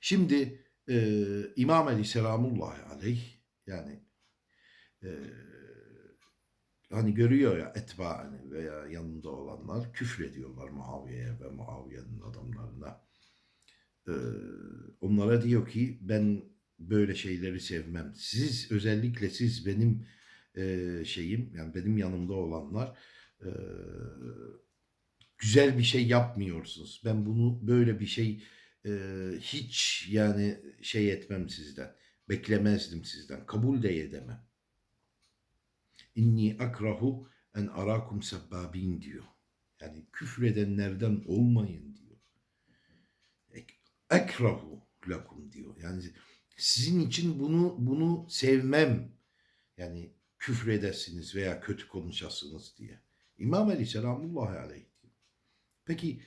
Şimdi e, İmam Ali selamullahi aleyh yani e, hani görüyor ya etbaani veya yanında olanlar küfrediyorlar Muaviye'ye ve Muaviye'nin adamlarına. E, onlara diyor ki ben böyle şeyleri sevmem. Siz özellikle siz benim e, şeyim yani benim yanımda olanlar e, güzel bir şey yapmıyorsunuz. Ben bunu böyle bir şey e, hiç yani şey etmem sizden. Beklemezdim sizden. Kabul de edemem. İnni akrahu en arakum sebbabin diyor. Yani küfredenlerden olmayın diyor. Ek- Ekrahu lakum diyor. Yani sizin için bunu bunu sevmem. Yani küfredesiniz veya kötü konuşasınız diye. İmam Ali selamullahi aleyh diyor. Peki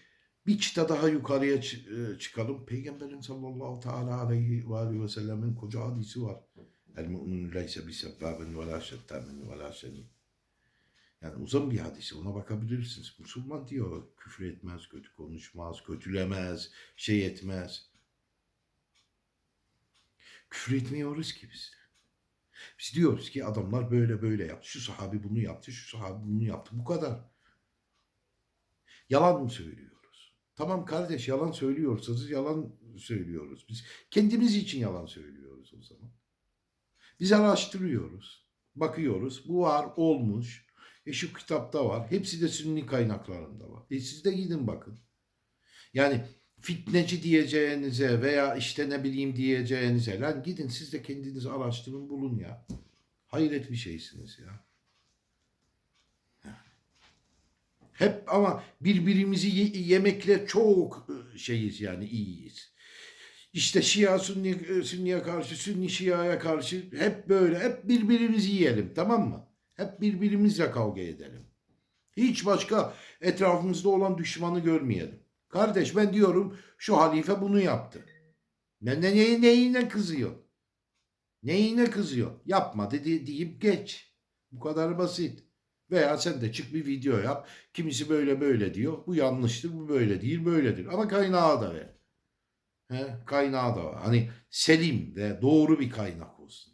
bir çıta daha yukarıya e, çıkalım. Peygamberin sallallahu teala aleyhi ve aleyhi ve sellemin koca hadisi var. El mu'minu leyse bi sebbabin ve la şettamin ve la şenin. Yani uzun bir hadisi ona bakabilirsiniz. Müslüman diyor küfür etmez, kötü konuşmaz, kötülemez, şey etmez. Küfür etmiyoruz ki biz. Biz diyoruz ki adamlar böyle böyle yaptı. Şu sahabi bunu yaptı, şu sahabi bunu yaptı. Bu kadar. Yalan mı söylüyoruz? Tamam kardeş yalan söylüyorsanız yalan söylüyoruz. Biz kendimiz için yalan söylüyoruz o zaman. Biz araştırıyoruz. Bakıyoruz. Bu var olmuş. E şu kitapta var. Hepsi de sünni kaynaklarında var. E siz de gidin bakın. Yani fitneci diyeceğinize veya işte ne bileyim diyeceğinize lan gidin siz de kendiniz araştırın bulun ya. Hayret bir şeysiniz ya. Hep ama birbirimizi ye- yemekle çok e, şeyiz yani iyiyiz. İşte Şia Sünni, e, Sünniye karşı, Sünni Şia'ya karşı hep böyle hep birbirimizi yiyelim tamam mı? Hep birbirimizle kavga edelim. Hiç başka etrafımızda olan düşmanı görmeyelim. Kardeş ben diyorum şu halife bunu yaptı. Ne, ne, ne, neyine kızıyor? Neyine kızıyor? Yapma dedi deyip geç. Bu kadar basit. Veya sen de çık bir video yap. Kimisi böyle böyle diyor. Bu yanlıştır, bu böyle değil, böyledir. Ama kaynağı da ver. He, kaynağı da var. Hani selim ve doğru bir kaynak olsun.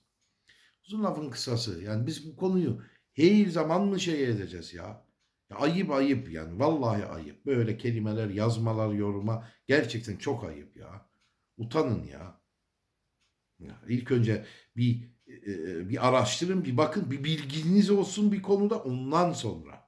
Uzun lafın kısası. Yani biz bu konuyu her zaman mı şey edeceğiz ya? ya ayıp ayıp yani. Vallahi ayıp. Böyle kelimeler, yazmalar, yoruma gerçekten çok ayıp ya. Utanın ya. ya ilk önce bir bir araştırın, bir bakın, bir bilginiz olsun bir konuda ondan sonra.